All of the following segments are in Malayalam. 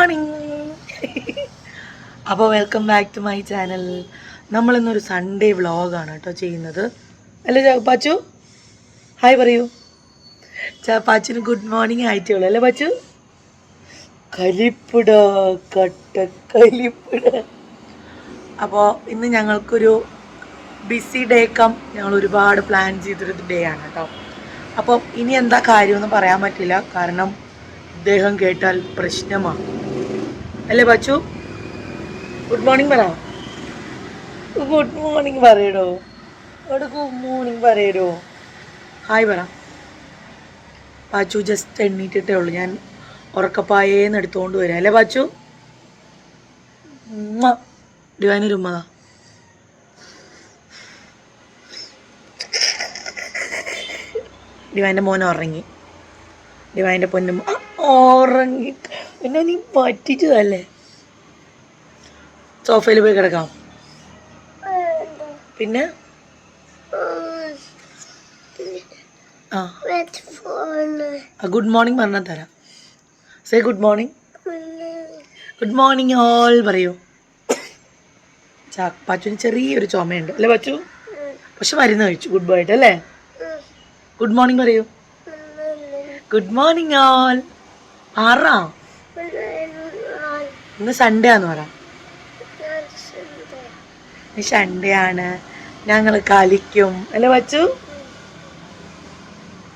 മോർണിംഗ് അപ്പോൾ welcome back to my channel നമ്മളിന്നൊരു Sunday വ്ളോഗാണ് കേട്ടോ ചെയ്യുന്നത്. അല്ലേ പാച്ചു? ഹായ് പറയൂ. പാച്ചുന് ഗുഡ് മോർണിംഗ് ആയിട്ടേ ഉള്ളൂ അല്ലേ പാച്ചു? കലിപ്പിട കട്ട കലിപ്പിട അപ്പോൾ ഇന്ന് ഞങ്ങൾക്കൊരു ബിസി ഡേ കം ഞങ്ങൾ ഒരുപാട് പ്ലാൻ ചെയ്തൊരു ഡേ ആണ് കേട്ടോ. അപ്പം ഇനി എന്താ കാര്യമെന്ന് പറയാൻ പറ്റില്ല. കാരണം ഇദ്ദേഹം കേട്ടാൽ പ്രശ്നമാണ് അല്ലേ ബച്ചു? ഗുഡ് മോർണിംഗ് പറ. ഗുഡ് മോർണിംഗ് പറയടോ. അവിടെ ഗുഡ് മോർണിംഗ് പറയടോ. ഹായ് പറ. പാച്ചു ജസ്റ്റ് എണ്ണീറ്റിട്ടേ ഉള്ളൂ. ഞാൻ ഉറക്കപ്പായേന്ന് എടുത്തുകൊണ്ട് വരാം. അല്ലേ പാച്ചു ഡിവൈനൊരു ഉമ്മതാ ഡിവൈന്റെ മോൻ ഉറങ്ങി. ഡിവൈന്റെ പൊന്നും ഉറങ്ങിട്ട്. ഉറങ്ങി പിന്നെ നീ പറ്റിച്ചതല്ലേ? സോഫയിൽ പോയി കിടക്കാം. പിന്നെ? ആ. ഗുഡ് മോർണിംഗ് പറഞ്ഞാൽ തരാം. Say good morning good morning all പറയൂ. പച്ചുവിന് ചെറിയൊരു ചുമയുണ്ട്. അല്ലേ പച്ചു? പക്ഷെ മരുന്ന് കഴിച്ചു. ഗുഡ് ബൈ ആയിട്ട് അല്ലേ? ഗുഡ് മോർണിംഗ് പറയൂ. ഗുഡ് മോർണിംഗ് ഓൾ ആറാ. ഇന്ന് സൺഡേ ആന്ന് പറ. സൺഡേ ആണ്. ഞങ്ങൾ കളിക്കും. അല്ലേ വച്ചു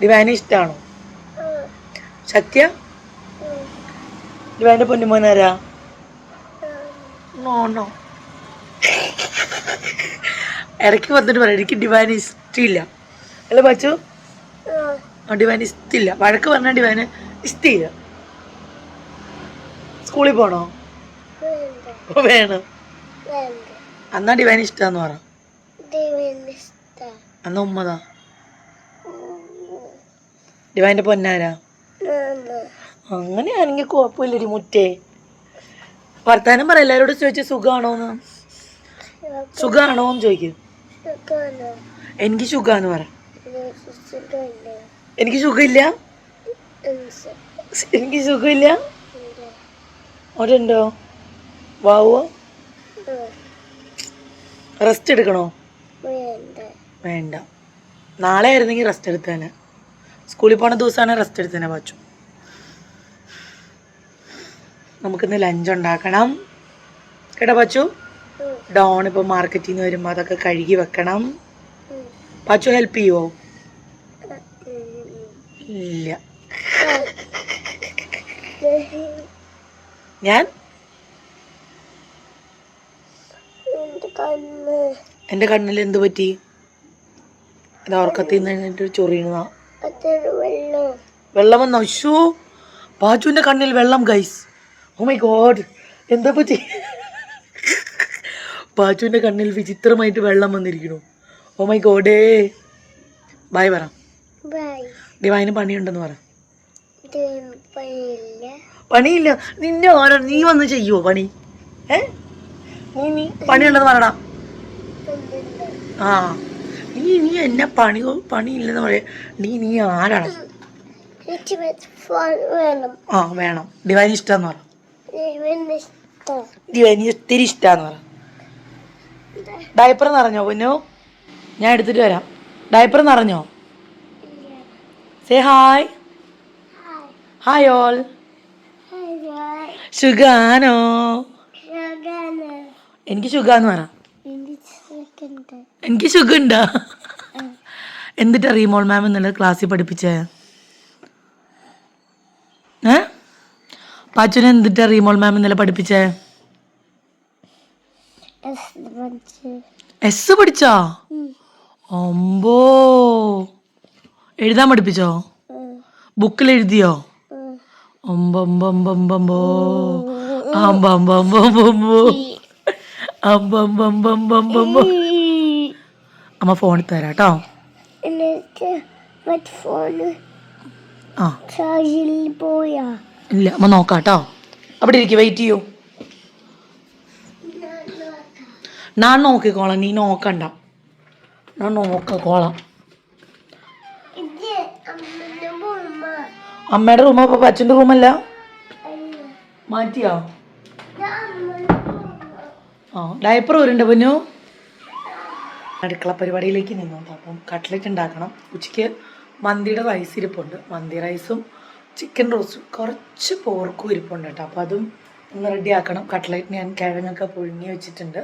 ഡിവാനെ ഇഷ്ടമാണോ സത്യ? ഡിവാന്റെ പൊന്നുമോനാരാ നോ നോ ഇടയ്ക്ക് വന്നിട്ട് പറയാം എനിക്ക് ഡിവാന് ഇഷ്ടമില്ല അല്ലേ വച്ചു ഡിവാന് ഇഷ്ടമില്ല വഴക്ക് പറഞ്ഞാൽ ഡിവാന് ഇഷ്ടമില്ല സ്കൂളിൽ പോണോ? വേണം. അന്നാ ഇഷ്ടമെന്ന് പറ. അന്ന ഉമ്മതാ. ഡിവൈന്റെ പൊന്നാരാ? അങ്ങനെയാണെങ്കിൽ കുഴപ്പമില്ലടി മുറ്റേ. വർത്താനം പറ എല്ലാരോടും ചോദിച്ചു സുഖാണോന്ന്? സുഖാണോന്ന് ചോദിക്കും. എനിക്ക് സുഖാന്ന് പറ. എനിക്ക് സുഖമില്ല? എനിക്ക് സുഖമില്ല? അവിടെ ഉണ്ടോ വാവോ റെസ്റ്റ് എടുക്കണോ? വേണ്ട. നാളെ ആയിരുന്നെങ്കിൽ റെസ്റ്റ് എടുത്തേനെ. സ്കൂളിൽ പോണ ദിവസമാണ് റെസ്റ്റ് എടുത്തേനെ പച്ചു നമുക്കിന്ന് ലഞ്ച് ഉണ്ടാക്കണം. കേട്ടോ പച്ചു ഡോൺ ഇപ്പോൾ മാർക്കറ്റിൽ നിന്ന് വരുമ്പോൾ അതൊക്കെ കഴുകി വെക്കണം. പച്ചു ഹെൽപ്പ് ചെയ്യുമോ ഇല്ല. ഞാൻ? എന്റെ കണ്ണിൽ എന്ത് പറ്റി? അത് ഉറക്കത്തിൽ നിന്ന് ചൊറിയണതാ വെള്ളം. വന്നോ? അശോ കണ്ണിൽ വെള്ളം ഗൈസ് ഓ മൈ ഗോഡ് എന്താ പറ്റി? ബാജുവിന്റെ കണ്ണിൽ വിചിത്രമായിട്ട് വെള്ളം വന്നിരിക്കുന്നു. ഓ മൈ ഗോഡേ ബായ് പറ. ഡിവൈന് പണിയുണ്ടെന്ന് പറ. പണിയില്ല. നിന്നെ ഓരോ നീ വന്ന് ചെയ്യുവോ പണി? ഏ? പണിയുണ്ടെന്ന് പറയടാ. ആ. നീ നീ എന്നെ പണി പണിയില്ലെന്ന് പറയാ. നീ നീ ആരാണ്? ആ വേണം. ഡിവൈൻ ഇഷ്ടം പറ. ഡിവൈന് ഒത്തിരി ഇഷ്ടമെന്ന് പറ. ഡയപ്പർ നിറഞ്ഞോ പൊന്നു? ഞാൻ എടുത്തിട്ട് വരാം. ഡയപ്പർ നിറഞ്ഞോ? സേ ഹായ് ഹായ് ഓൾ സുഖാനോ എനിക്ക് സുഖാന്ന് പറ. എനിക്ക് സുഖമുണ്ടോ. എന്നിട്ടാ റീമോൾ മാം എന്നുള്ള ക്ലാസ്സിൽ പഠിപ്പിച്ചേ? ഏ? പാച്ചുനെ എന്തിട്ടാ റീമോൾ മാം ഇന്നലെ പഠിപ്പിച്ചേ? എസ് പഠിച്ചോ. ഒമ്പോ എഴുതാൻ പഠിപ്പിച്ചോ? ബുക്കിൽ എഴുതിയോ? ഒമ്പൊമ്പൊമ്പൊമ്പൊമ്പോ അമ്പൊമ്പൊമ്പൊമ്പൊമ്പൊമ്പോ അമ്മ ഫോണിൽ തരാം കേട്ടോ ഇല്ല അമ്മ നോക്കാം കേട്ടോ അവിടെ ഇരിക്കും വെയിറ്റ് ചെയ്യൂ. ഞാൻ നോക്കിക്കോളാം നീ നോക്കണ്ട. ഞാൻ നോക്കിക്കോളാം. അമ്മയുടെ റൂമോ അപ്പൊ അച്ഛന്റെ റൂമല്ല മാറ്റിയോ? ആ ഡയപ്പർ വരുന്നുണ്ട് പൊന്നു. അടുക്കള പരിപാടിയിലേക്ക് നിന്നുണ്ട് അപ്പം കട്ട്ലറ്റ് ഉണ്ടാക്കണം. ഉച്ചയ്ക്ക് മന്തിയുടെ റൈസ് ഇരിപ്പുണ്ട്. മന്തി റൈസും ചിക്കൻ റോസ്റ്റും കുറച്ച് പോർക്കും ഇരിപ്പുണ്ട് കേട്ടോ. അപ്പോൾ അതും ഒന്ന് റെഡി ആക്കണം. കട്ട്ലറ്റ് ഞാൻ കിഴങ്ങൊക്കെ പുഴുങ്ങി വെച്ചിട്ടുണ്ട്.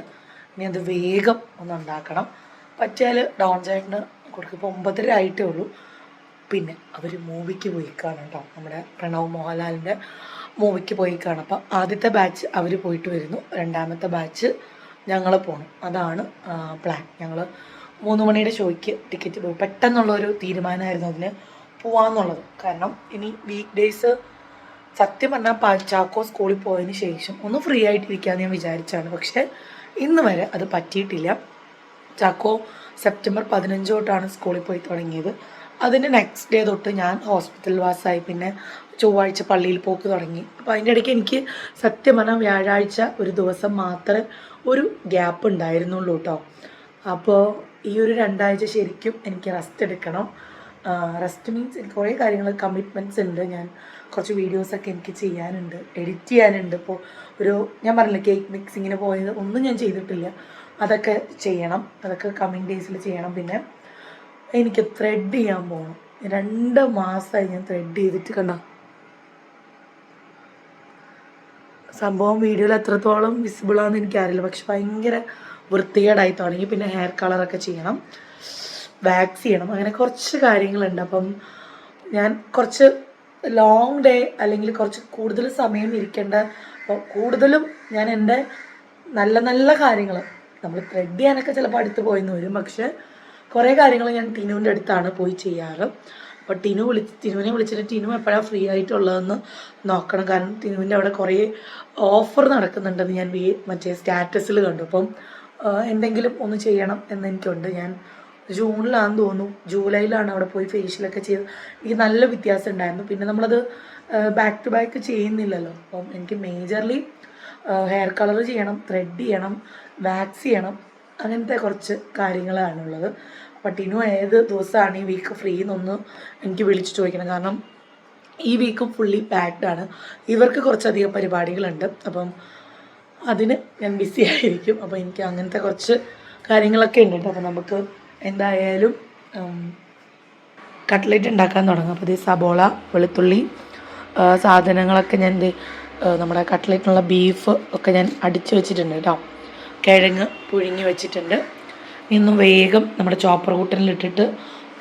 ഇനി അത് വേഗം ഒന്ന് ഉണ്ടാക്കണം. പറ്റിയാൽ ഡോൺ ചേട്ടന് കൊടുക്കും. ഇപ്പോൾ ഒമ്പതര ആയിട്ടേ ഉള്ളൂ. പിന്നെ അവർ മൂവിക്ക് പോയിക്കാണ് കാണാം കേട്ടോ. നമ്മുടെ പ്രണവ് മോഹൻലാലിന്റെ മൂവിക്ക് പോയി കാണാം. അപ്പം ആദ്യത്തെ ബാച്ച് അവർ പോയിട്ട് വരുന്നു. രണ്ടാമത്തെ ബാച്ച് ഞങ്ങൾ പോകണം അതാണ് പ്ലാൻ ഞങ്ങൾ മൂന്ന് മണിയുടെ ഷോയ്ക്ക് ടിക്കറ്റ് പോയി. പെട്ടെന്നുള്ളൊരു തീരുമാനമായിരുന്നു അതിന് പോവാന്നുള്ളത്. കാരണം ഇനി വീക്ക് ഡേയ്സ് സത്യം പറഞ്ഞാൽ ചാക്കോ സ്കൂളിൽ പോയതിന് ശേഷം ഒന്ന് ഫ്രീ ആയിട്ടിരിക്കാമെന്ന് ഞാൻ വിചാരിച്ചാണ്. പക്ഷേ ഇന്ന് വരെ അത് പറ്റിയിട്ടില്ല. ചാക്കോ സെപ്റ്റംബർ പതിനഞ്ച് തൊട്ടാണ് സ്കൂളിൽ പോയി തുടങ്ങിയത്. അതിന്റെ നെക്സ്റ്റ് ഡേ തൊട്ട് ഞാൻ ഹോസ്പിറ്റൽ വാസായി. പിന്നെ ചൊവ്വാഴ്ച പള്ളിയിൽ പോക്ക് തുടങ്ങി. അപ്പോൾ അതിന്റെ ഇടയ്ക്ക് എനിക്ക് സത്യം പറഞ്ഞാൽ വ്യാഴാഴ്ച ഒരു ദിവസം മാത്രമേ ഒരു ഗ്യാപ്പ് ഉണ്ടായിരുന്നുള്ളൂ കേട്ടോ അപ്പോൾ ഈ ഒരു രണ്ടാഴ്ച ശരിക്കും എനിക്ക് റെസ്റ്റ് എടുക്കണം. റെസ്റ്റ് മീൻസ് എനിക്ക് കുറേ കാര്യങ്ങൾ കമ്മിറ്റ്മെന്റ്സ് ഉണ്ട്. ഞാൻ കുറച്ച് വീഡിയോസൊക്കെ എനിക്ക് ചെയ്യാനുണ്ട് എഡിറ്റ് ചെയ്യാനുണ്ട്. ഇപ്പോൾ ഒരു ഞാൻ പറഞ്ഞില്ല കേക്ക് മിക്സിങ്ങിന് പോയത് ഒന്നും ഞാൻ ചെയ്തിട്ടില്ല. അതൊക്കെ ചെയ്യണം. അതൊക്കെ കമ്മിങ് ഡേയ്സിൽ ചെയ്യണം. പിന്നെ എനിക്ക് ത്രെഡ് ചെയ്യാൻ പോകണം രണ്ട് മാസമായി ഞാൻ ത്രെഡ് ചെയ്തിട്ട് കണ്ട? സംഭവം വീഡിയോയിൽ എത്രത്തോളം വിസിബിൾ ആണെന്ന് എനിക്കറിയില്ല. പക്ഷെ ഭയങ്കര വൃത്തികേടായി തുടങ്ങി. പിന്നെ ഹെയർ കളറൊക്കെ ചെയ്യണം. വാക്സ് ചെയ്യണം. അങ്ങനെ കുറച്ച് കാര്യങ്ങളുണ്ട്. അപ്പം ഞാൻ കുറച്ച് ലോങ് ഡേ അല്ലെങ്കിൽ കുറച്ച് കൂടുതൽ സമയം ഇരിക്കേണ്ട അപ്പോൾ കൂടുതലും ഞാൻ എന്റെ നല്ല നല്ല കാര്യങ്ങൾ നമ്മൾ ത്രെഡ് ചെയ്യാനൊക്കെ ചിലപ്പോൾ അടുത്ത് പോയെന്ന് വരും. പക്ഷേ കുറേ കാര്യങ്ങൾ ഞാൻ ടീനുവിന്റെ അടുത്താണ് പോയി ചെയ്യാറ്. അപ്പോൾ ടിനു വിളി ടിനുവിനെ വിളിച്ചിട്ട് ടിനു എപ്പോഴാണ് ഫ്രീ ആയിട്ടുള്ളതെന്ന് നോക്കണം. കാരണം ടിനുവിന്റെ അവിടെ കുറേ ഓഫർ നടക്കുന്നുണ്ടെന്ന് ഞാൻ മറ്റേ സ്റ്റാറ്റസിൽ കണ്ടു. അപ്പം എന്തെങ്കിലും ഒന്ന് ചെയ്യണം എന്ന് എനിക്കുണ്ട്. ഞാൻ ജൂണിലാണെന്ന് തോന്നുന്നു. ജൂലൈയിലാണ് അവിടെ പോയി ഫേഷ്യലൊക്കെ ചെയ്ത്. എനിക്ക് നല്ല വ്യത്യാസം ഉണ്ടായിരുന്നു. പിന്നെ നമ്മളത് ബാക്ക് ടു ബാക്ക് ചെയ്യുന്നില്ലല്ലോ. അപ്പം എനിക്ക് മേജർലി ഹെയർ കളർ ചെയ്യണം ത്രെഡ് ചെയ്യണം വാക്സ് ചെയ്യണം അങ്ങനത്തെ കുറച്ച് കാര്യങ്ങളാണുള്ളത് അപ്പം ടിനു ഏത് ദിവസമാണ് ഈ വീക്ക് ഫ്രീ എന്നൊന്ന് എനിക്ക് വിളിച്ച് ചോദിക്കണം. കാരണം ഈ വീക്കും ഫുള്ളി പാക്ഡ് ആണ്. ഇവർക്ക് കുറച്ചധികം പരിപാടികളുണ്ട്. അപ്പം അതിന് ഞാൻ ബിസി ആയിരിക്കും. അപ്പോൾ എനിക്ക് അങ്ങനത്തെ കുറച്ച് കാര്യങ്ങളൊക്കെ ഉണ്ട് അപ്പോൾ നമുക്ക് എന്തായാലും കട്ട്ലറ്റ് ഉണ്ടാക്കാൻ തുടങ്ങാം. അപ്പോൾ ഇത് സബോള വെളുത്തുള്ളി സാധനങ്ങളൊക്കെ ഞാൻ നമ്മുടെ കട്ട്ലറ്റിനുള്ള ബീഫ് ഒക്കെ ഞാൻ അടിച്ചു വെച്ചിട്ടുണ്ട് കേട്ടോ. കിഴങ്ങ് പുഴുങ്ങി വെച്ചിട്ടുണ്ട്. ഇന്നും വേഗം നമ്മുടെ ചോപ്പർ കൂട്ടനിലിട്ടിട്ട്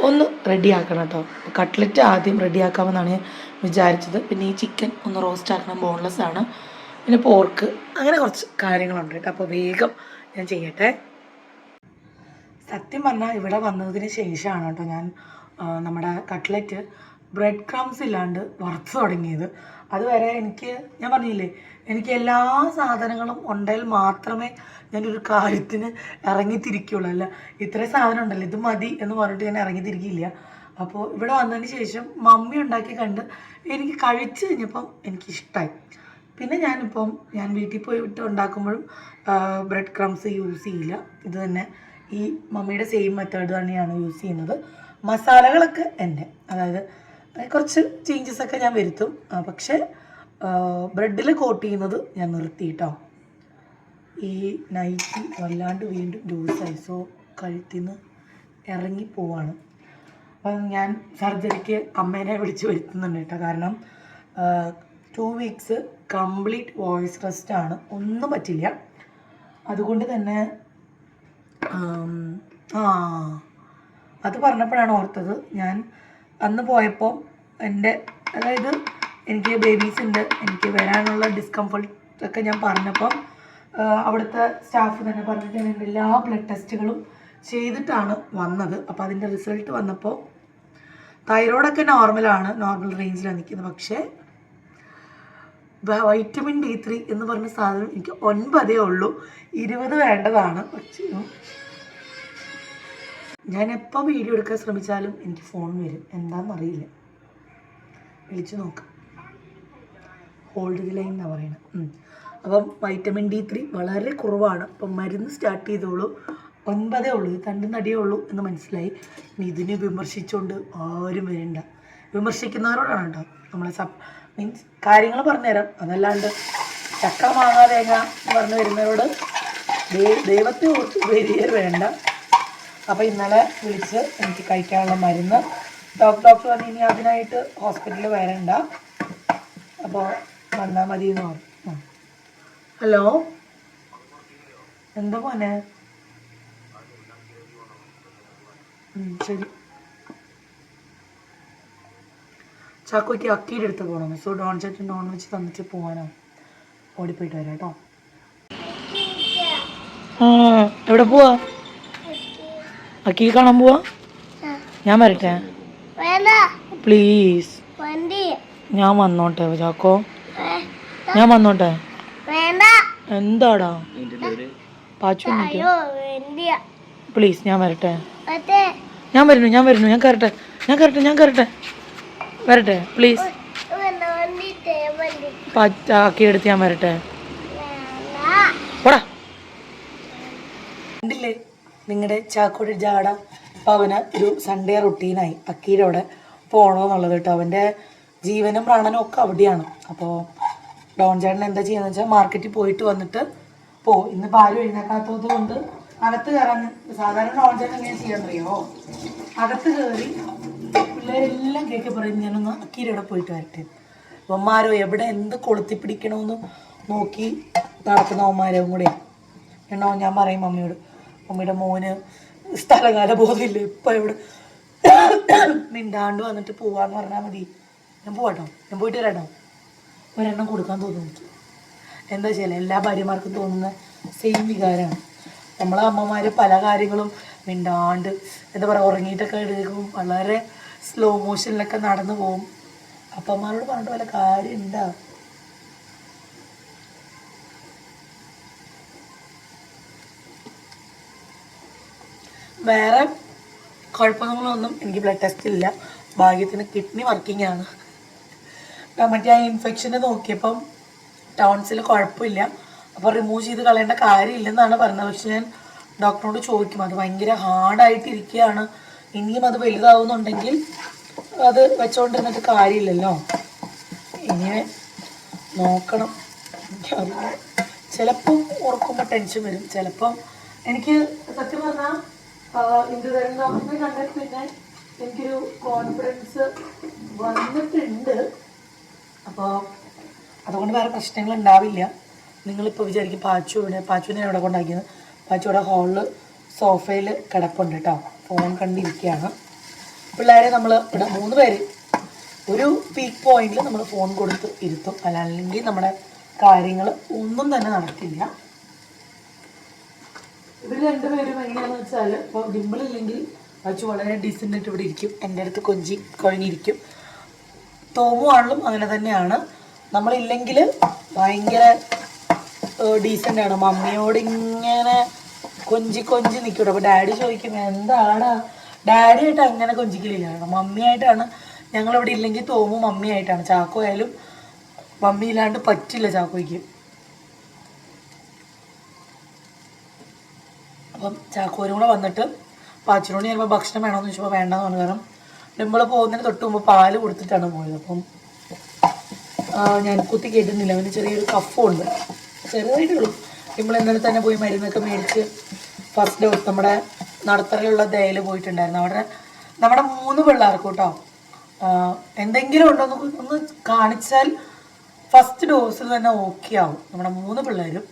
ഒന്ന് റെഡിയാക്കണം കേട്ടോ. കട്ട്ലറ്റ് ആദ്യം റെഡിയാക്കാമെന്നാണ് ഞാൻ വിചാരിച്ചത്. പിന്നെ ഈ ചിക്കൻ ഒന്ന് റോസ്റ്റ് ആക്കണം ബോൺലെസ് ആണ്. പിന്നെ പോർക്ക് അങ്ങനെ കുറച്ച് കാര്യങ്ങളുണ്ട് കേട്ടോ. അപ്പോൾ വേഗം ഞാൻ ചെയ്യട്ടെ. സത്യം പറഞ്ഞാൽ ഇവിടെ വന്നതിന് ശേഷമാണ് കേട്ടോ ഞാൻ നമ്മുടെ കട്ട്ലറ്റ് ബ്രെഡ് ക്രംസ് ഇല്ലാണ്ട് വറുത്ത് തുടങ്ങിയത്. അതുവരെ എനിക്ക് ഞാൻ പറഞ്ഞില്ലേ എനിക്ക് എല്ലാ സാധനങ്ങളും ഉണ്ടെങ്കിൽ മാത്രമേ ഞാനൊരു കാര്യത്തിന് ഇറങ്ങിത്തിരിക്കുള്ളൂ. അല്ല ഇത്രയും സാധനം ഉണ്ടല്ലോ ഇത് മതി എന്ന് പറഞ്ഞിട്ട് ഞാൻ ഇറങ്ങിത്തിരിക്കില്ല. അപ്പോൾ ഇവിടെ വന്നതിന് ശേഷം മമ്മി ഉണ്ടാക്കി കണ്ട് എനിക്ക് കഴിച്ചു കഴിഞ്ഞപ്പം എനിക്കിഷ്ടമായി പിന്നെ ഞാനിപ്പം ഞാൻ വീട്ടിൽ പോയിട്ട് ഉണ്ടാക്കുമ്പോഴും ബ്രെഡ് ക്രംസ് യൂസ് ചെയ്യില്ല. ഇത് തന്നെ ഈ മമ്മിയുടെ സെയിം മെത്തേഡ് തന്നെയാണ് യൂസ് ചെയ്യുന്നത്. മസാലകളൊക്കെ എന്റെ അതായത് കുറച്ച് ചേഞ്ചസ് ഒക്കെ ഞാൻ വരുത്തും. പക്ഷെ ബ്രെഡിൽ കോട്ട് ചെയ്യുന്നത് ഞാൻ നിർത്തി കേട്ടോ ഈ നൈറ്റി വല്ലാണ്ട് വീണ്ടും ലൂസായി സോ കഴുത്തിൽ നിന്ന് ഇറങ്ങി പോവാണ്. അപ്പം ഞാൻ സർജറിക്ക് അമ്മേനെ വിളിച്ച് വരുത്തുന്നുണ്ട് കേട്ടോ. കാരണം two weeks complete voice rest ആണ്. ഒന്നും പറ്റില്ല. അതുകൊണ്ട് തന്നെ ആ അത് പറഞ്ഞപ്പോഴാണ് ഓർത്തത്. ഞാൻ അന്ന് പോയപ്പോൾ എന്റെ അതായത് എനിക്ക് ബേബീസ് ഉണ്ട് എനിക്ക് വരാനുള്ള ഡിസ്കംഫർട്ട് ഒക്കെ ഞാൻ പറഞ്ഞപ്പം അവിടുത്തെ സ്റ്റാഫ് തന്നെ പറഞ്ഞിട്ട് ഞാൻ എന്റെ എല്ലാ ബ്ലഡ് ടെസ്റ്റുകളും ചെയ്തിട്ടാണ് വന്നത്. അപ്പോൾ അതിന്റെ റിസൾട്ട് വന്നപ്പോൾ തൈറോയ്ഡൊക്കെ നോർമലാണ് നോർമൽ റേഞ്ചിലാണ് നിൽക്കുന്നത് പക്ഷേ വൈറ്റമിൻ ഡി ത്രീ എന്ന് പറഞ്ഞ സാധനം എനിക്ക് ഒൻപതേ ഉള്ളൂ. ഇരുപത് വേണ്ടതാണ്. പക്ഷേ ഞാൻ എപ്പോൾ വീഡിയോ എടുക്കാൻ ശ്രമിച്ചാലും എനിക്ക് ഫോൺ വരും. എന്താണെന്നറിയില്ല വിളിച്ചു നോക്കാം. ഹോൾഡ് ദി ലൈൻ എന്നാണ് പറയുന്നത്. അപ്പം വൈറ്റമിൻ ഡി ത്രീ വളരെ കുറവാണ്. അപ്പം മരുന്ന് സ്റ്റാർട്ട് ചെയ്തോളൂ. ഒൻപതേ ഉള്ളൂ. തണ്ടും നടിയേ ഉള്ളൂ എന്ന് മനസ്സിലായി. ഇനി ഇതിനെ വിമർശിച്ചുകൊണ്ട് ആരും വരണ്ട. വിമർശിക്കുന്നവരോടാണ് കേട്ടോ നമ്മളെ സപ് മീൻസ് കാര്യങ്ങൾ പറഞ്ഞുതരാം. അതല്ലാണ്ട് ചക്ക മാങ്ങ തേങ്ങ എന്ന് പറഞ്ഞു വരുന്നവരോട് ദൈവത്തെ ഓർത്ത് വരിക വേണ്ട. അപ്പോൾ ഇന്നലെ വിളിച്ച് എനിക്ക് കഴിക്കാനുള്ള മരുന്ന്. ഡോക്ടർ ഡോക്ടർ പറഞ്ഞു ഇനി അതിനായിട്ട് ഹോസ്പിറ്റലിൽ വരണ്ട. അപ്പോൾ വന്നാൽ മതി എന്ന് പറഞ്ഞു ഹലോ? എന്താ പോനെ ശരി. ചാക്കോയ്ക്ക് അക്കീടെ എടുത്ത് പോകണം. സോ ഡോൺ ചേട്ടൻ ഡോൺ വെച്ച് തന്നിട്ട് പോകാനോ ഓടിപ്പോയിട്ട് വരാം കേട്ടോ. എവിടെ പോവാ? അക്കി കാണാൻ പോവാ? ഞാൻ വരട്ടെ? വേണ്ട. പ്ലീസ് വണ്ടി. ഞാൻ വന്നോട്ടെ ചാക്കോ. ഞാൻ വന്നോട്ടെ? വേണ്ട. എന്താടാ? പാച്ചു പ്ലീസ് ഞാൻ വരട്ടെ. ഞാൻ വരുന്നു ഞാൻ വരുന്നു ഞാൻ കയറട്ടെ ഞാൻ കയറട്ടെ ഞാൻ കയറട്ടെ. വരട്ടെ പ്ലീസ് പാക്കി എടുത്ത് ഞാൻ വരട്ടെ. വേണ്ട. പോടാ. കണ്ടില്ലേ? നിങ്ങളുടെ ചാക്കോടി ജാട അപ്പോൾ അവന് ഒരു സൺഡേ റുട്ടീനായി അക്കീടെ അവിടെ പോകണമെന്നുള്ളത് കേട്ടോ. അവന്റെ ജീവനും പ്രാണനും ഒക്കെ അവിടെയാണ്. അപ്പോൾ ഡോൺ ചേട്ടൻ എന്താ ചെയ്യുന്നത് വെച്ചാൽ മാർക്കറ്റിൽ പോയിട്ട് വന്നിട്ട് പോ. ഇന്ന് പാൽ എഴുന്നേക്കാത്തത് കൊണ്ട് അകത്ത് കയറാൻ സാധാരണ ഡോൺ ചേട്ടൻ എങ്ങനെ ചെയ്യാൻ അറിയോ അകത്ത് കയറി പിള്ളേരെല്ലാം കേൾക്കി പറയും ഞാനൊന്ന് അക്കീന്റെ പോയിട്ട് വരട്ടെ. അവന്മാരോ എവിടെ എന്ത് കൊളുത്തി പിടിക്കണമെന്ന് നോക്കി നടക്കുന്നവന്മാരും കൂടെ. എന്നോ ഞാൻ പറയും മമ്മിയോട് മമ്മിയുടെ മോന് സ്ഥലകാല ബോധമില്ല? ഇപ്പം എവിടെ മിണ്ടാണ്ട് വന്നിട്ട് പോവാന്ന് പറഞ്ഞാൽ മതി. ഞാൻ പോവാട്ടോ. ഞാൻ പോയിട്ട് വരാട്ടോ. ഒരെണ്ണം കൊടുക്കാൻ തോന്നുന്നു എനിക്ക്. എന്താ വെച്ചാൽ എല്ലാ ഭാര്യമാർക്കും തോന്നുന്ന സെയിം വികാരമാണ് നമ്മളെ അമ്മമാര് പല കാര്യങ്ങളും മിണ്ടാണ്ട് എന്താ പറയുക ഉറങ്ങിയിട്ടൊക്കെ എടുക്കും വളരെ സ്ലോ മോഷനിലൊക്കെ നടന്നു പോകും അപ്പന്മാരോട് പറഞ്ഞിട്ട് വല്ല കാര്യം ഉണ്ടാ വേറെ കുഴപ്പങ്ങളൊന്നും എനിക്ക് ബ്ലഡ് ടെസ്റ്റ് ഇല്ല. ഭാഗ്യത്തിന് കിഡ്നി വർക്കിംഗ് ആണ്. മറ്റേ ആ ഇൻഫെക്ഷന് നോക്കിയപ്പം ടൗൺസിൽ കുഴപ്പമില്ല. അപ്പോൾ റിമൂവ് ചെയ്ത് കളയേണ്ട കാര്യമില്ലെന്നാണ് പറഞ്ഞത്. പക്ഷെ ഞാൻ ഡോക്ടറോട് ചോദിക്കും. അത് ഭയങ്കര ഹാർഡായിട്ടിരിക്കുകയാണ് ഇനിയും അത് വലുതാവുന്നുണ്ടെങ്കിൽ അത് വെച്ചോണ്ടിരുന്നിട്ട് കാര്യമില്ലല്ലോ. ഇനി നോക്കണം. ചിലപ്പം ഓർക്കുമ്പോൾ ടെൻഷൻ വരും. ചിലപ്പം എനിക്ക് സത്യം പറഞ്ഞാൽ ഇന്ദുതരൻ ഡോക്ടറിനെ കണ്ടിട്ട് പിന്നെ എനിക്കൊരു കോൺഫിഡൻസ് വന്നിട്ടുണ്ട്. അപ്പോൾ അതുകൊണ്ട് വേറെ പ്രശ്നങ്ങൾ ഉണ്ടാവില്ല. നിങ്ങളിപ്പോൾ വിചാരിക്കും പാച്ചു ഇവിടെ പാച്ചുവിനെ എവിടെ കൊണ്ടാക്കിയത്? പാച്ചുവിടെ ഹാളിൽ സോഫയിൽ കിടപ്പുണ്ട് കേട്ടോ ഫോൺ കണ്ടിരിക്കുകയാണ്. പിള്ളേരെ നമ്മൾ ഇവിടെ മൂന്ന് പേര് ഒരു പീക്ക് പോയിന്റിൽ നമ്മൾ ഫോൺ കൊടുത്ത് ഇരുത്തും. അല്ലെങ്കിൽ നമ്മുടെ കാര്യങ്ങൾ ഒന്നും തന്നെ നടക്കില്ല. ഇവർ രണ്ടുപേരും എങ്ങനെയാണെന്ന് വെച്ചാൽ ഇപ്പോൾ ഡിമ്പിൾ ഇല്ലെങ്കിൽ പാച്ചു വളരെ ഡീസന്റ് ആയിട്ട് ഇവിടെ ഇരിക്കും. എന്റെ അടുത്ത് കൊഞ്ചി കുഴങ്ങിയിരിക്കും. തോമു ആണെങ്കിലും അങ്ങനെ തന്നെയാണ്. നമ്മളില്ലെങ്കിൽ ഭയങ്കര ഡീസന്റാണ് മമ്മിയോട് ഇങ്ങനെ കൊഞ്ചി കൊഞ്ചി നിൽക്കൂട്ടോ അപ്പോൾ ഡാഡി ചോദിക്കും എന്താണ് ഡാഡി ആയിട്ട് അങ്ങനെ കൊഞ്ചിക്കലില്ല കാരണം മമ്മിയായിട്ടാണ് ഞങ്ങളിവിടെ ഇല്ലെങ്കിൽ തോമു മമ്മിയായിട്ടാണ്. ചാക്കോ ആയാലും മമ്മി ഇല്ലാണ്ട് പറ്റില്ല ചാക്കോയ്ക്ക്. അപ്പം ചാക്കോരും കൂടെ വന്നിട്ട് പാച്ചിനോട് ചിലപ്പോൾ ഭക്ഷണം വേണമെന്ന് ചോദിച്ചപ്പോൾ വേണ്ടെന്ന് പറഞ്ഞു. കാരണം നമ്മൾ പോകുന്നതിന് തൊട്ട് മുമ്പ് പാൽ കൊടുത്തിട്ടാണ് പോയത്. അപ്പം ഞാൻ കുത്തി കേട്ടുന്നില്ല അവന് ചെറിയൊരു കഫുണ്ട്. ചെറുതായിട്ടുള്ളൂ നമ്മൾ ഇന്നലെ തന്നെ പോയി മരുന്നൊക്കെ മേടിച്ച് ഫസ്റ്റ് ഡോസ് നമ്മുടെ നടത്തറയിലുള്ള ദയയിൽ പോയിട്ടുണ്ടായിരുന്നു. അവിടെ നമ്മുടെ മൂന്ന് പിള്ളേർക്ക് കേട്ടോ എന്തെങ്കിലും ഉണ്ടോ ഒന്ന് കാണിച്ചാൽ ഫസ്റ്റ് ഡോസിൽ തന്നെ ഓക്കെ ആവും. നമ്മുടെ മൂന്ന് പിള്ളേരും.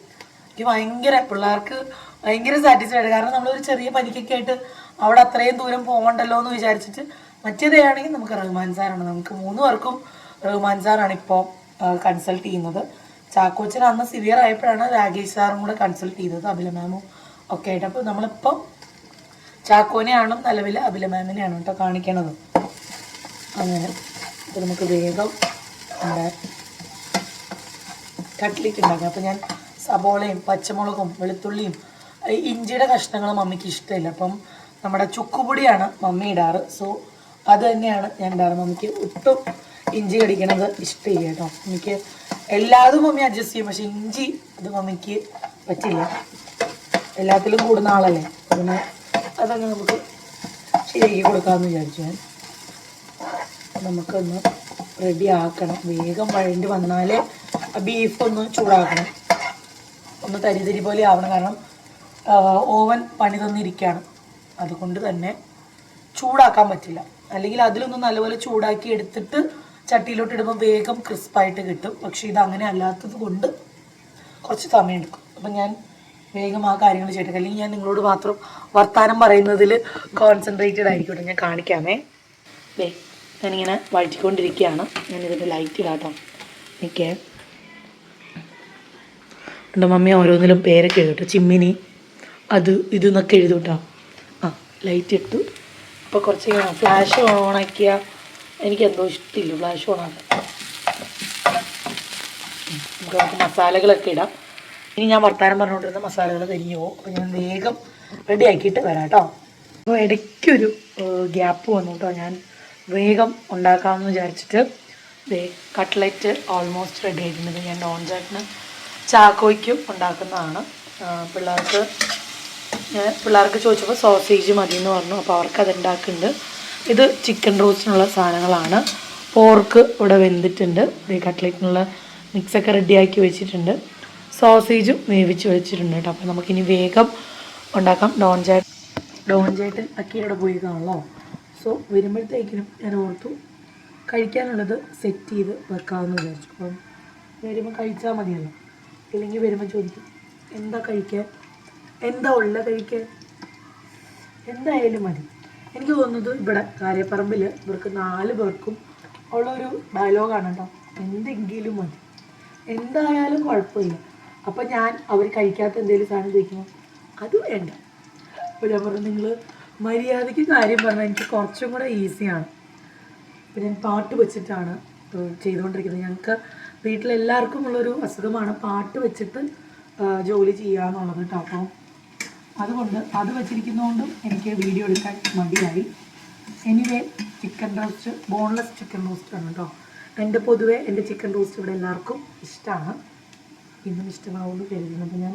എനിക്ക് ഭയങ്കര പിള്ളേർക്ക് ഭയങ്കര സാറ്റിസ്ഫൈഡ് കാരണം നമ്മളൊരു ചെറിയ പനിക്കൊക്കെ ആയിട്ട് അവിടെ അത്രയും ദൂരം പോകണ്ടല്ലോ എന്ന് വിചാരിച്ചിട്ട് മറ്റേതാണെങ്കിൽ നമുക്ക് റഹ്മാൻ സാറാണ് നമുക്ക് മൂന്ന് പേർക്കും റഹ്മാൻ സാറാണ് ഇപ്പോൾ കൺസൾട്ട് ചെയ്യുന്നത്. ചാക്കോച്ചൻ അന്ന് സിവിയർ ആയപ്പോഴാണ് രാകേഷ് സാറും കൂടെ കൺസൾട്ട് ചെയ്തത് അഭില മാമും ഒക്കെ ആയിട്ട്. അപ്പോൾ നമ്മളിപ്പം ചാക്കോനെയാണ് നിലവിൽ അഭില മാമിനെയാണ് കേട്ടോ കാണിക്കണത്. അങ്ങനെ അപ്പോൾ നമുക്ക് വേഗം കട്ട്ലേറ്റ് ഉണ്ടാക്കാം. അപ്പോൾ ഞാൻ സബോളയും പച്ചമുളകും വെളുത്തുള്ളിയും ഇഞ്ചിയുടെ കഷ്ണങ്ങൾ മമ്മിക്ക് ഇഷ്ടമില്ല. അപ്പം നമ്മുടെ ചുക്കുപൊടിയാണ് മമ്മി ഇടാറ്. സോ അത് തന്നെയാണ് ഞാൻ ഇടാറ്. മമ്മിക്ക് ഒട്ടും ഇഞ്ചി കടിക്കണത് ഇഷ്ടമില്ല കേട്ടോ. മമ്മിക്ക് എല്ലാതും മമ്മി അഡ്ജസ്റ്റ് ചെയ്യും. പക്ഷെ ഇഞ്ചി അത് മമ്മിക്ക് പറ്റില്ല. എല്ലാത്തിലും കൂടുന്ന ആളല്ലേ. പിന്നെ അതങ്ങ് നമുക്ക് ശരിയാക്കി കൊടുക്കാമെന്ന് വിചാരിച്ചു ഞാൻ. നമുക്കൊന്ന് റെഡി ആക്കണം. വേഗം വഴണ്ടി വന്നാലേ ബീഫ് ഒന്ന് ചൂടാക്കണം. ഒന്ന് തരി തരി പോലെ ആവണം. കാരണം ഓവൻ പണി തന്നിരിക്കുകയാണ് അതുകൊണ്ട് തന്നെ ചൂടാക്കാൻ പറ്റില്ല. അല്ലെങ്കിൽ അതിലൊന്നും നല്ലപോലെ ചൂടാക്കി എടുത്തിട്ട് ചട്ടിയിലോട്ട് ഇടുമ്പോൾ വേഗം ക്രിസ്പായിട്ട് കിട്ടും. പക്ഷേ ഇത് അങ്ങനെ അല്ലാത്തത് കൊണ്ട് കുറച്ച് സമയം എടുക്കും അപ്പം ഞാൻ വേഗം ആ കാര്യങ്ങൾ ചെയ്തിട്ട് അല്ലെങ്കിൽ ഞാൻ നിങ്ങളോട് മാത്രം വർത്താനം പറയുന്നതിൽ കോൺസെൻട്രേറ്റഡ് ആയിരിക്കും ഞാൻ കാണിക്കാമേ. ദേ ഞാനിങ്ങനെ വഴറ്റിക്കൊണ്ടിരിക്കുകയാണ്. ഞാൻ ഇതിന്റെ ലൈറ്റ് ഇടാട്ടോ. എനിക്ക് എന്റെ മമ്മി ഓരോന്നിലും പേരൊക്കെ കേട്ടോ. ചിമ്മിനി. അത് ഇത് എന്നൊക്കെ എഴുതും കേട്ടോ ആ ലൈറ്റ് ഇട്ടു. അപ്പോൾ കുറച്ച് ഫ്ലാഷ് ഓണാക്കിയാൽ എനിക്ക് എന്തോ ഇഷ്ടമില്ല ഫ്ലാഷ് ഓൺ നമുക്ക് നമുക്ക് മസാലകളൊക്കെ ഇടാം. ഇനി ഞാൻ വർത്താനം പറഞ്ഞുകൊണ്ടിരുന്ന മസാലകൾ കരിഞ്ഞു പോകും. അപ്പോൾ ഞാൻ വേഗം റെഡി ആക്കിയിട്ട് വരാം കേട്ടോ. അപ്പോൾ ഇടയ്ക്കൊരു ഗ്യാപ്പ് വന്നു കേട്ടോ. ഞാൻ വേഗം ഉണ്ടാക്കാമെന്ന് വിചാരിച്ചിട്ട് ദേ കട്ട്ലറ്റ് ഓൾമോസ്റ്റ് റെഡി ആയിട്ടുണ്ട്. ഞാൻ നോൺ ചാട്ടിന് ചാക്കോയ്ക്കും ഉണ്ടാക്കുന്നതാണ്. പിള്ളേർക്ക് ഞാൻ പിള്ളേർക്ക് ചോദിച്ചപ്പോൾ സോസേജ് മതി എന്ന് പറഞ്ഞു. അപ്പോൾ അവർക്ക് അത് ഉണ്ടാക്കുന്നുണ്ട് ഇത് ചിക്കൻ റോസ്റ്റിനുള്ള സാധനങ്ങളാണ്. പോർക്ക് ഇവിടെ വെന്തിട്ടുണ്ട്. കട്ട്ലറ്റിനുള്ള മിക്സൊക്കെ റെഡിയാക്കി വെച്ചിട്ടുണ്ട്. സോസേജും വേവിച്ച് വെച്ചിട്ടുണ്ട് കേട്ടോ. അപ്പോൾ നമുക്കിനി വേഗം ഉണ്ടാക്കാം. ഡോൺ ചേട്ടൻ ഡോൺ പോയി കാണുമല്ലോ സോ വരുമ്പോഴത്തേക്കിനും ഞാൻ ഓർത്തു കഴിക്കാനുള്ളത് സെറ്റ് ചെയ്ത് വെക്കാമെന്ന് വിചാരിച്ചു. അപ്പം വരുമ്പോൾ കഴിച്ചാൽ മതിയല്ലോ. ഇല്ലെങ്കിൽ വരുമ്പോൾ ചോദിക്കും എന്താ കഴിക്കാൻ? എന്താ ഉള്ള കഴിക്കാൻ എന്തായാലും മതി. എനിക്ക് തോന്നുന്നത് ഇവിടെ കാര്യപ്പറമ്പിൽ ഇവർക്ക് നാല് പേർക്കും ഉള്ളൊരു ഡയലോഗാണ് കേട്ടോ. എന്തെങ്കിലും മതി. എന്തായാലും കുഴപ്പമില്ല. അപ്പം ഞാൻ അവർ കഴിക്കാത്ത എന്തെങ്കിലും സാധനം ചോദിക്കുമ്പോൾ അത് വേണ്ട. അപ്പോൾ ഞാൻ പറഞ്ഞു നിങ്ങൾ മര്യാദയ്ക്ക് കാര്യം പറഞ്ഞാൽ എനിക്ക് കുറച്ചും കൂടെ ഈസിയാണ് ഇപ്പം ഞാൻ പാട്ട് വെച്ചിട്ടാണ് ചെയ്തുകൊണ്ടിരിക്കുന്നത്. ഞങ്ങൾക്ക് വീട്ടിലെല്ലാവർക്കും ഉള്ളൊരു അസുഖമാണ് പാട്ട് വെച്ചിട്ട് ജോലി ചെയ്യുക എന്നുള്ളത് കേട്ടോ. അപ്പോൾ അതുകൊണ്ട് അത് വെച്ചിരിക്കുന്നതുകൊണ്ടും എനിക്ക് വീഡിയോ എടുക്കാൻ മടിയായി. Anyway chicken roast boneless chicken roast ആണ് കേട്ടോ എന്റെ പൊതുവെ എന്റെ ചിക്കൻ റോസ്റ്റ് ഇവിടെ എല്ലാവർക്കും ഇഷ്ടമാണ് ഇന്നും ഇഷ്ടമാവുമെന്ന് കരുതുന്നു. അപ്പോൾ ഞാൻ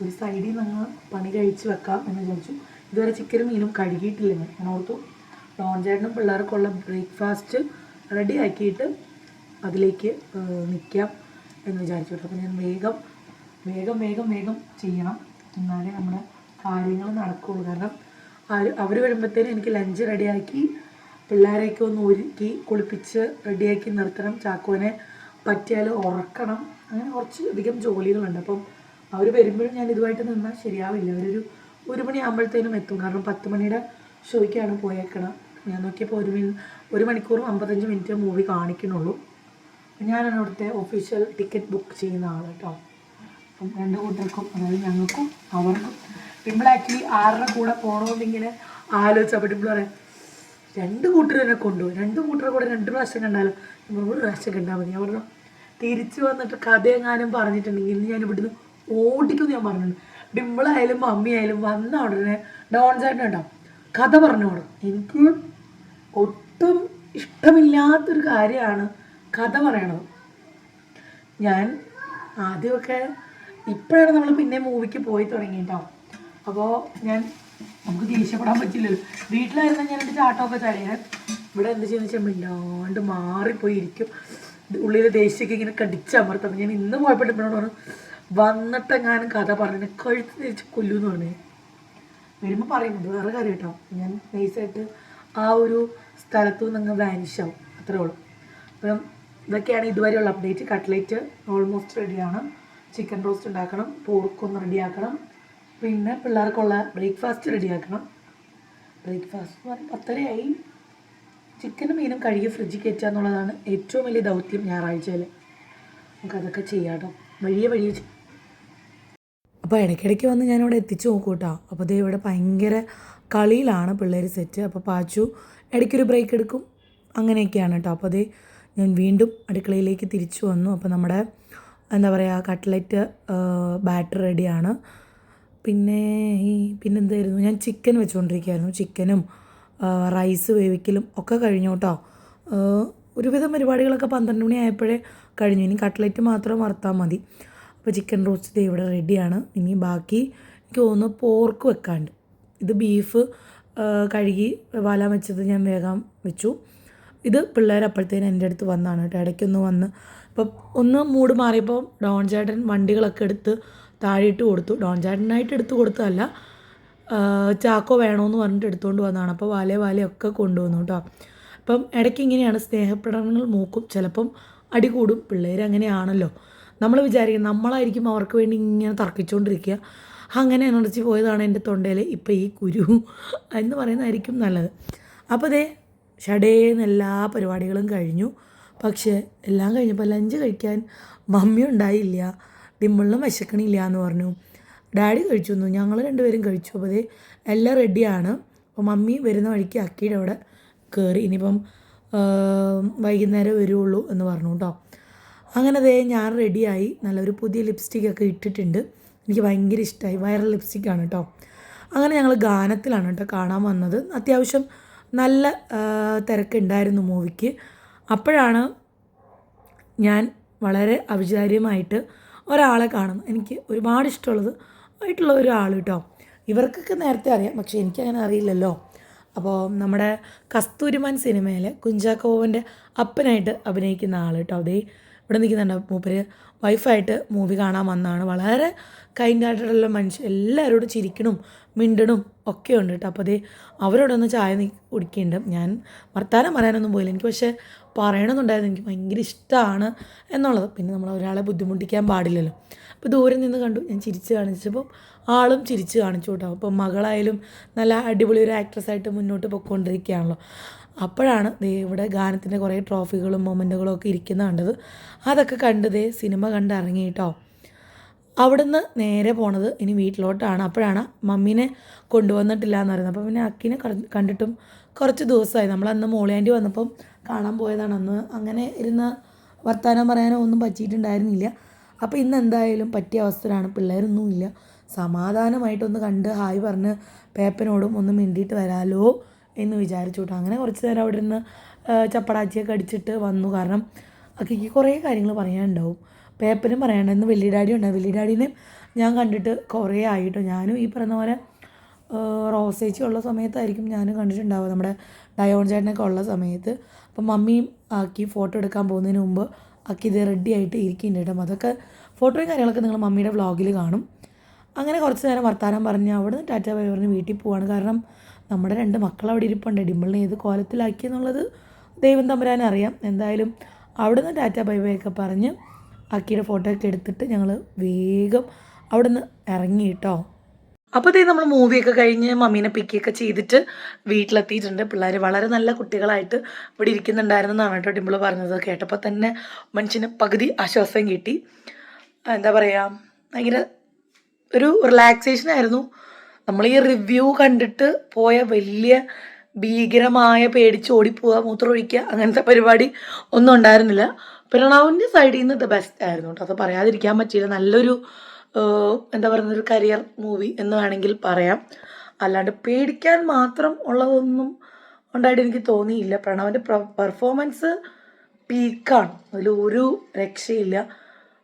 ഒരു സൈഡിൽ നിന്ന് പണി കഴിച്ച് വെക്കാം എന്ന് വിചാരിച്ചു. ഇതുവരെ ചിക്കനും മീനും കഴുകിയിട്ടില്ല ഞാൻ ഓർത്തു ലോഞ്ചേട്ടനും പിള്ളേർക്കുള്ള ബ്രേക്ക്ഫാസ്റ്റ് റെഡി ആക്കിയിട്ട് അതിലേക്ക് നിൽക്കാം എന്ന് വിചാരിച്ചു. അപ്പോൾ ഞാൻ വേഗം വേഗം വേഗം വേഗം ചെയ്യണം. എന്നാലേ നമ്മുടെ കാര്യങ്ങൾ നടക്കുകയുള്ളൂ കാരണം അവർ വരുമ്പോഴത്തേനും എനിക്ക് ലഞ്ച് റെഡിയാക്കി പിള്ളേരെയൊക്കെ ഒന്ന് ഒരുക്കി കുളിപ്പിച്ച് റെഡിയാക്കി നിർത്തണം. ചാക്കോനെ പറ്റിയാൽ ഉറക്കണം. അങ്ങനെ കുറച്ച് അധികം ജോലികളുണ്ട്. അപ്പം അവർ വരുമ്പോഴും ഞാൻ ഇതുമായിട്ട് നിന്നാൽ ശരിയാവില്ല. അവരൊരു ഒരു മണിയാകുമ്പോഴത്തേനും എത്തും. കാരണം പത്ത് മണിയുടെ ഷോയ്ക്കാണ് പോയേക്കണം ഞാൻ നോക്കിയപ്പോൾ ഒരു മിനി ഒരു മണിക്കൂറും അമ്പത്തഞ്ച് മിനിറ്റ് മൂവി കാണിക്കണുള്ളൂ ഞാനാണ് അവിടുത്തെ ഒഫീഷ്യൽ ടിക്കറ്റ് ബുക്ക് ചെയ്യുന്ന ആൾ കേട്ടോ അപ്പം രണ്ട് കൂട്ടർക്കും അതായത് ഞങ്ങൾക്കും അവർക്കും ടിമ്പിൾ ആക്ച്വലി ആരുടെ കൂടെ പോകണമെന്നിങ്ങനെ ആലോചിച്ചപ്പോൾ ടിമ്പിൾ പറയാം രണ്ട് കൂട്ടർ തന്നെ കൊണ്ടുപോകും രണ്ട് കൂട്ടറെ കൂടെ രണ്ട് പ്രാവശ്യം കണ്ടാലും? നമ്മൾ ഒരു പ്രാവശ്യം കണ്ടാൽ മതി. ഞാൻ പറഞ്ഞു തിരിച്ചു വന്നിട്ട് കഥയെങ്ങാനും പറഞ്ഞിട്ടുണ്ടെങ്കിൽ ഞാൻ ഇവിടുന്ന് ഓടിക്കുമെന്ന് ഞാൻ പറഞ്ഞിട്ടുണ്ട്. ഡിമ്പിളായാലും മമ്മിയായാലും വന്ന ഉടനെ ഡോൺ ചേട്ടൻ കേട്ടോ കഥ പറഞ്ഞു കൊടുക്കും എനിക്ക് ഒട്ടും ഇഷ്ടമില്ലാത്തൊരു കാര്യമാണ് കഥ പറയണത്. ഞാൻ ആദ്യമൊക്കെ ഇപ്പോഴാണ് നമ്മൾ പിന്നെ മൂവിക്ക് പോയി തുടങ്ങിയിട്ടോ. അപ്പോൾ ഞാൻ നമുക്ക് ദേഷ്യപ്പെടാൻ പറ്റില്ലല്ലോ. വീട്ടിലായിരുന്നു ഞാൻ എന്റെ ചാട്ടമൊക്കെ ചാടിയാൽ ഇവിടെ എന്ത് ചെയ്യുന്ന വെച്ചാൽ മിണ്ടാണ്ട് മാറിപ്പോയി ഇരിക്കും. ഉള്ളിലെ ദേഷ്യമൊക്കെ ഇങ്ങനെ കടിച്ചമർത്തണം ഞാൻ ഇന്ന് പോയപ്പോൾ എന്നോട് പറഞ്ഞു വന്നിട്ടെങ്ങാനും കഥ പറഞ്ഞു കഴുത്ത് തിരിച്ച് കൊല്ലുമെന്ന് പറഞ്ഞു. വരുമ്പോൾ പറയുന്നത് വേറെ കാര്യം കേട്ടോ. ഞാൻ നൈസായിട്ട് ആ ഒരു സ്ഥലത്തു നിന്ന് അങ്ങ് അത്രേ ഉള്ളൂ. അപ്പം ഇതൊക്കെയാണ് ഇതുവരെയുള്ള അപ്ഡേറ്റ് കട്ട്ലേറ്റ് ഓൾമോസ്റ്റ് റെഡിയാണ് ചിക്കൻ റോസ്റ്റ് ഉണ്ടാക്കണം. പോർക്കൊന്ന് റെഡിയാക്കണം പിന്നെ പിള്ളേർക്കുള്ള ബ്രേക്ക്ഫാസ്റ്റ് റെഡിയാക്കണം. ബ്രേക്ക്ഫാസ്റ്റ് എന്ന് പറയുമ്പോൾ പത്തരയായി. ചിക്കനും മീനും കഴുകി ഫ്രിഡ്ജിൽ കയറ്റുക എന്നുള്ളതാണ് ഏറ്റവും വലിയ ദൗത്യം ഞായറാഴ്ചയിൽ നമുക്കതൊക്കെ ചെയ്യാം കേട്ടോ വഴിയെ വഴിയെ അപ്പോൾ ഇടയ്ക്കിടയ്ക്ക് വന്ന് ഞാനിവിടെ എത്തിച്ചു നോക്കൂ കേട്ടോ അപ്പോൾ ദേ ഇവിടെ ഭയങ്കര കളിയിലാണ് പിള്ളേർ സെറ്റ് അപ്പോൾ പാച്ചു ഇടയ്ക്കൊരു ബ്രേക്ക് എടുക്കും. അങ്ങനെയൊക്കെയാണ് കേട്ടോ അപ്പോൾ അതേ ഞാൻ വീണ്ടും അടുക്കളയിലേക്ക് തിരിച്ചു വന്നു. അപ്പോൾ നമ്മുടെ എന്താ പറയുക കട്ട്ലറ്റ് ബാറ്റർ റെഡിയാണ് പിന്നെ ഈ പിന്നെന്തായിരുന്നു? ഞാൻ ചിക്കൻ വെച്ചുകൊണ്ടിരിക്കുകയായിരുന്നു ചിക്കനും റൈസ് വേവിക്കലും ഒക്കെ കഴിഞ്ഞു കേട്ടോ ഒരുവിധം പരിപാടികളൊക്കെ പന്ത്രണ്ട് മണി ആയപ്പോഴേ കഴിഞ്ഞു. ഇനി കട്ട്ലറ്റ് മാത്രം വറുത്താൽ മതി. അപ്പോൾ ചിക്കൻ റോസ്റ്റ് ഇവിടെ റെഡിയാണ് ഇനി ബാക്കി എനിക്ക് തോന്നുന്നു പോർക്ക് വെക്കാണ്ട് ഇത് ബീഫ് കഴുകി വാലാൻ വെച്ചത് ഞാൻ വേഗം വെച്ചു. ഇത് പിള്ളേർ അപ്പോഴത്തേനും എന്റെ അടുത്ത് വന്നാണ് കേട്ടോ ഇടയ്ക്കൊന്ന് വന്ന് അപ്പം ഒന്ന് മൂഡ് മാറിയപ്പോൾ ഡോൺ ചേട്ടൻ വണ്ടികളൊക്കെ എടുത്ത് താഴെയിട്ട് കൊടുത്തു. ഡോൺ ചേട്ടനായിട്ട് എടുത്ത് കൊടുത്തതല്ല. ചാക്കോ വേണമെന്ന് പറഞ്ഞിട്ട് എടുത്തുകൊണ്ട് വന്നതാണ്. അപ്പോൾ വാലെ വാലയൊക്കെ കൊണ്ടുവന്നു കേട്ടോ അപ്പം ഇടയ്ക്ക് ഇങ്ങനെയാണ് സ്നേഹപ്രകടനങ്ങൾ മൂക്കും. ചിലപ്പം അടി കൂടും. പിള്ളേർ അങ്ങനെയാണല്ലോ. നമ്മൾ വിചാരിക്കും നമ്മളായിരിക്കും അവർക്ക് വേണ്ടി ഇങ്ങനെ തർക്കിച്ചുകൊണ്ടിരിക്കുക അങ്ങനെ എനർജി പോയതാണ് എന്റെ തൊണ്ടയിൽ ഇപ്പം ഈ കുരു എന്ന് പറയുന്നതായിരിക്കും നല്ലത്. അപ്പോൾ ദേ ഷടേന്ന് എല്ലാ പരിപാടികളും കഴിഞ്ഞു. പക്ഷേ എല്ലാം കഴിഞ്ഞപ്പോൾ ലഞ്ച് കഴിക്കാൻ മമ്മി ഉണ്ടായില്ല. ഡിമ്പിളിനും വിശക്കണില്ല എന്ന് പറഞ്ഞു. ഡാഡി കഴിച്ചു തന്നു ഞങ്ങൾ രണ്ടുപേരും കഴിച്ചു. അപ്പോൾ ദേ എല്ലാം റെഡിയാണ്. അപ്പോൾ മമ്മി വരുന്ന വഴിക്ക് അക്കിയുടെ അവിടെ കയറി ഇനിയിപ്പം വൈകുന്നേരം വരുള്ളൂ എന്ന് പറഞ്ഞു കേട്ടോ. അങ്ങനെ അതേ ഞാൻ റെഡിയായി. നല്ലൊരു പുതിയ ലിപ്സ്റ്റിക്കൊക്കെ ഇട്ടിട്ടുണ്ട്. എനിക്ക് ഭയങ്കര ഇഷ്ടമായി വൈറൽ ലിപ്സ്റ്റിക്കാണ് കേട്ടോ. അങ്ങനെ ഞങ്ങൾ ഗാനത്തിലാണ് കേട്ടോ കാണാൻ വന്നത്. അത്യാവശ്യം നല്ല തിരക്കുണ്ടായിരുന്നു മൂവിക്ക്. അപ്പോഴാണ് ഞാൻ വളരെ അവിചാര്യമായിട്ട് ഒരാളെ കാണുന്നു. എനിക്ക് ഒരുപാട് ഇഷ്ടമുള്ളത് ആയിട്ടുള്ള ഒരാൾ കേട്ടോ. ഇവർക്കൊക്കെ നേരത്തെ അറിയാം പക്ഷേ എനിക്കങ്ങനെ അറിയില്ലല്ലോ. അപ്പോൾ നമ്മുടെ കസ്തൂരിമാൻ സിനിമയിലെ കുഞ്ചാക്കോവന്റെ അപ്പനായിട്ട് അഭിനയിക്കുന്ന ആൾ കേട്ടോ. അതേ ഇവിടെ നിൽക്കുന്നുണ്ട്. മൂപ്പര് വൈഫായിട്ട് മൂവി കാണാൻ വന്നതാണ് വളരെ കൈൻഡ് ആയിട്ടുള്ള മനുഷ്യൻ എല്ലാവരോടും ചിരിക്കണും മിണ്ടണും ഒക്കെ ഉണ്ട് കേട്ടോ. അപ്പോൾ അതേ അവരോടൊന്ന് ചായ കുടിക്കേണ്ട. ഞാൻ വർത്താനം പറയാനൊന്നും പോയില്ല. എനിക്ക് പക്ഷേ പറയണമെന്നുണ്ടായിരുന്നു എനിക്ക് ഭയങ്കര ഇഷ്ടമാണ് എന്നുള്ളത്. പിന്നെ നമ്മൾ ഒരാളെ ബുദ്ധിമുട്ടിക്കാൻ പാടില്ലല്ലോ. അപ്പോൾ ദൂരെ നിന്ന് കണ്ടു. ഞാൻ ചിരിച്ച് കാണിച്ചപ്പോൾ ആളും ചിരിച്ച് കാണിച്ചു കേട്ടോ. അപ്പോൾ മകളായാലും നല്ല അടിപൊളി ഒരു ആക്ട്രസ് ആയിട്ട് മുന്നോട്ട് പൊയ്ക്കൊണ്ടിരിക്കുകയാണല്ലോ. അപ്പോഴാണ് ദേ ഇവിടെ ഗാനത്തിന്റെ കുറേ ട്രോഫികളും മൊമെന്റുകളും ഒക്കെ ഇരിക്കുന്ന കണ്ടത്. അതൊക്കെ കണ്ട് ദേ സിനിമ കണ്ട് ഇറങ്ങി അവിടുന്ന് നേരെ പോണത് ഇനി വീട്ടിലോട്ടാണ്. അപ്പോഴാണ് മമ്മീനെ കൊണ്ടുവന്നിട്ടില്ല എന്ന് പറയുന്നത്. അപ്പോൾ പിന്നെ അക്കിനെ കണ്ടിട്ടും കുറച്ച് ദിവസമായി. നമ്മൾ അന്ന് മോളിയാന്റി വന്നപ്പം കാണാൻ പോയതാണ്. അന്ന് അങ്ങനെ ഇരുന്ന് വർത്തമാനം പറയാനോ ഒന്നും പറ്റിയിട്ടുണ്ടായിരുന്നില്ല. അപ്പോൾ ഇന്ന് എന്തായാലും പറ്റിയ അവസ്ഥയിലാണ്. പിള്ളേരൊന്നുമില്ല. സമാധാനമായിട്ടൊന്ന് കണ്ട് ഹായ് പറഞ്ഞ് പേപ്പനോടും ഒന്ന് മിണ്ടിയിട്ട് വരാലോ. എന്ന് വിചാരിച്ചു കേട്ടോ അങ്ങനെ കുറച്ച് നേരം അവിടെ നിന്ന് ചപ്പടാച്ചിയൊക്കെ അടിച്ചിട്ട് വന്നു. കാരണം അക്കിക്ക് കുറേ കാര്യങ്ങൾ പറയാനുണ്ടാവും. പേപ്പനും പറയാനുണ്ട് വലിയ ഡാഡി ഉണ്ടാവും വലിയ ഡാഡീനെ ഞാൻ കണ്ടിട്ട് കുറേ ആയിട്ടോ ഞാനും ഈ പറയുന്ന പോലെ റോസേച്ചി ഉള്ള സമയത്തായിരിക്കും ഞാനും കണ്ടിട്ടുണ്ടാവുക. നമ്മുടെ ഡയോൺ ചേട്ടനൊക്കെ ഉള്ള സമയത്ത്. അപ്പം മമ്മിയും ആക്കി ഫോട്ടോ എടുക്കാൻ പോകുന്നതിന് മുമ്പ് ആക്കി ഇത് റെഡി ആയിട്ട് ഇരിക്കുന്നുണ്ട് കേട്ടോ അതൊക്കെ ഫോട്ടോയും കാര്യങ്ങളൊക്കെ നിങ്ങൾ മമ്മിയുടെ വ്ളോഗിൽ കാണും. അങ്ങനെ കുറച്ച് നേരം വർത്താനം പറഞ്ഞ് അവിടെ നിന്ന് ടാറ്റ ബൈ പറഞ്ഞ് വീട്ടിൽ പോവാണ്. കാരണം നമ്മുടെ രണ്ട് മക്കൾ അവിടെ ഇരിപ്പുണ്ട്. ഡിമ്പിളിനെ ഏത് കോലത്തിലാക്കി എന്നുള്ളത് ദൈവം തമ്പുരാൻ അറിയാം. എന്തായാലും അവിടെ നിന്ന് ടാറ്റ ബൈ പറഞ്ഞ് അക്കിയുടെ ഫോട്ടോ ഒക്കെ എടുത്തിട്ട് ഞങ്ങൾ വേഗം അവിടെ നിന്ന് ഇറങ്ങി കേട്ടോ. അപ്പോൾ ഇതേ നമ്മൾ മൂവിയൊക്കെ കഴിഞ്ഞ് മമ്മീനെ പിക്കൊക്കെ ചെയ്തിട്ട് വീട്ടിലെത്തിയിട്ടുണ്ട്. പിള്ളേർ വളരെ നല്ല കുട്ടികളായിട്ട് ഇവിടെ ഇരിക്കുന്നുണ്ടായിരുന്നെന്നാണ് കേട്ടോ ഡിമ്പിൾ പറഞ്ഞത്. കേട്ടപ്പോൾ തന്നെ മനുഷ്യന് പകുതി ആശ്വാസം കിട്ടി. എന്താ പറയുക ഭയങ്കര ഒരു റിലാക്സേഷൻ ആയിരുന്നു. നമ്മൾ ഈ റിവ്യൂ കണ്ടിട്ട് പോയ വലിയ ഭീകരമായ പേടിച്ച് ഓടിപ്പോവുക മൂത്രമൊഴിക്കുക അങ്ങനത്തെ പരിപാടി ഒന്നും ഉണ്ടായിരുന്നില്ല. പ്രണവിന്റെ സൈഡിൽ നിന്ന് ദ ബെസ്റ്റ് ആയിരുന്നു കേട്ടോ. അത് പറയാതിരിക്കാൻ പറ്റിയില്ല. നല്ലൊരു എന്താ പറയുന്ന ഒരു കരിയർ മൂവി എന്ന് വേണമെങ്കിൽ പറയാം. അല്ലാണ്ട് പേടിക്കാൻ മാത്രം ഉള്ളതൊന്നും ഉണ്ടായിട്ട് എനിക്ക് തോന്നിയില്ല. പ്രണവിന്റെ പെർഫോമൻസ് പീക്കാണ് അതിൽ ഒരു രക്ഷയില്ല.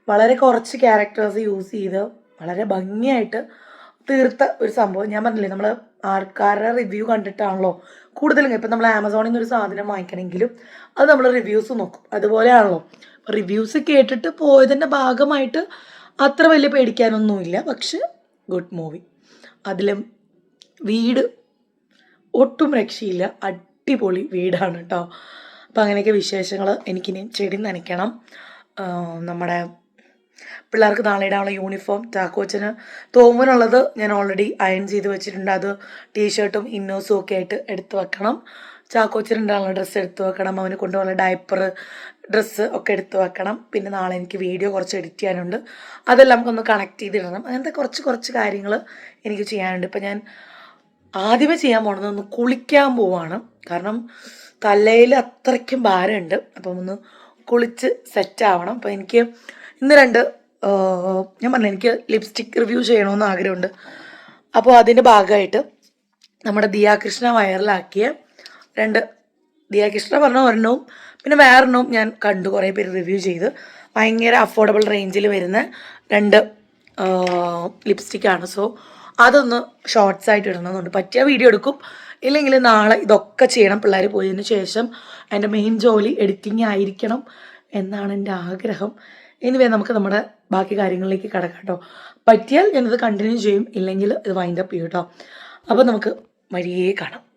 വളരെ കുറച്ച് ക്യാരക്ടേഴ്സ് യൂസ് ചെയ്ത് വളരെ ഭംഗിയായിട്ട് തീർത്ത ഒരു സംഭവം. ഞാൻ പറഞ്ഞില്ലേ നമ്മൾ ആൾക്കാരുടെ റിവ്യൂ കണ്ടിട്ടാണല്ലോ കൂടുതലും ഇപ്പം നമ്മൾ ആമസോണിൽ നിന്ന് ഒരു സാധനം വാങ്ങിക്കണമെങ്കിലും അത് നമ്മൾ റിവ്യൂസ് നോക്കും. അതുപോലെയാണല്ലോ. റിവ്യൂസ് കേട്ടിട്ട് പോയതിന്റെ ഭാഗമായിട്ട് അത്ര വലിയ പേടിക്കാനൊന്നുമില്ല. പക്ഷെ ഗുഡ് മൂവി അതിലും വീട് ഒട്ടും രക്ഷയില്ല. അടിപൊളി വീടാണ് കേട്ടോ അപ്പം അങ്ങനെയൊക്കെ വിശേഷങ്ങൾ എനിക്കിനി ചെടി നനയ്ക്കണം. നമ്മുടെ പിള്ളേർക്ക് നാളെ ഇടാനുള്ള യൂണിഫോം ചാക്കോച്ചന് തോമനുള്ളത് ഞാൻ ഓൾറെഡി അയൺ ചെയ്ത് വെച്ചിട്ടുണ്ട്. അത് ടീഷർട്ടും ഇന്നോസും ഒക്കെ ആയിട്ട് എടുത്ത് വെക്കണം. ചാക്കോച്ചന് ഉണ്ടാകുന്ന ഡ്രസ്സ് എടുത്ത് വെക്കണം. അവന് കൊണ്ടുപോകുന്ന ഡയപ്പർ ഡ്രസ്സ് ഒക്കെ എടുത്ത് വെക്കണം. പിന്നെ നാളെ എനിക്ക് വീഡിയോ കുറച്ച് എഡിറ്റ് ചെയ്യാനുണ്ട്. അതെല്ലാം നമുക്കൊന്ന് കണക്ട് ചെയ്തിടണം. അങ്ങനത്തെ കുറച്ച് കുറച്ച് കാര്യങ്ങൾ എനിക്ക് ചെയ്യാനുണ്ട്. ഇപ്പം ഞാൻ ആദ്യമേ ചെയ്യാൻ പോണത് ഒന്ന് കുളിക്കാൻ പോവാണ്. കാരണം തലയിൽ അത്രയ്ക്കും ഭാരമുണ്ട്. അപ്പം ഒന്ന് കുളിച്ച് സെറ്റ് ആവണം. അപ്പം എനിക്ക് ഇന്ന് രണ്ട് ഞാൻ പറഞ്ഞു എനിക്ക് ലിപ്സ്റ്റിക് റിവ്യൂ ചെയ്യണമെന്ന് ആഗ്രഹമുണ്ട്. അപ്പോൾ അതിന്റെ ഭാഗമായിട്ട് നമ്മുടെ ദിയാകൃഷ്ണ വൈറലാക്കിയ രണ്ട് ദിയാകൃഷ്ണ പറഞ്ഞ ഒരെണ്ണവും പിന്നെ വേറെണ്ണവും ഞാൻ കണ്ടു കുറേ പേര് റിവ്യൂ ചെയ്ത്. ഭയങ്കര അഫോർഡബിൾ റേഞ്ചിൽ വരുന്ന രണ്ട് ലിപ്സ്റ്റിക്കാണ് സോ അതൊന്ന് ഷോർട്സ് ആയിട്ട് ഇടണമെന്നുണ്ട്. പറ്റിയ വീഡിയോ എടുക്കും. ഇല്ലെങ്കിൽ നാളെ ഇതൊക്കെ ചെയ്യണം. പിള്ളേർ പോയതിന് ശേഷം എന്റെ മെയിൻ ജോലി എഡിറ്റിംഗ് ആയിരിക്കണം എന്നാണ് എന്റെ ആഗ്രഹം. ഇനി നമുക്ക് നമ്മുടെ ബാക്കി കാര്യങ്ങളിലേക്ക് കിടക്കാം കേട്ടോ. പറ്റിയാൽ ഞാനിത് കണ്ടിന്യൂ ചെയ്യും ഇല്ലെങ്കിൽ ഇത് വൈൻഡപ്പ് ചെയ്യും കേട്ടോ. അപ്പോൾ നമുക്ക് വഴിയേ കാണാം.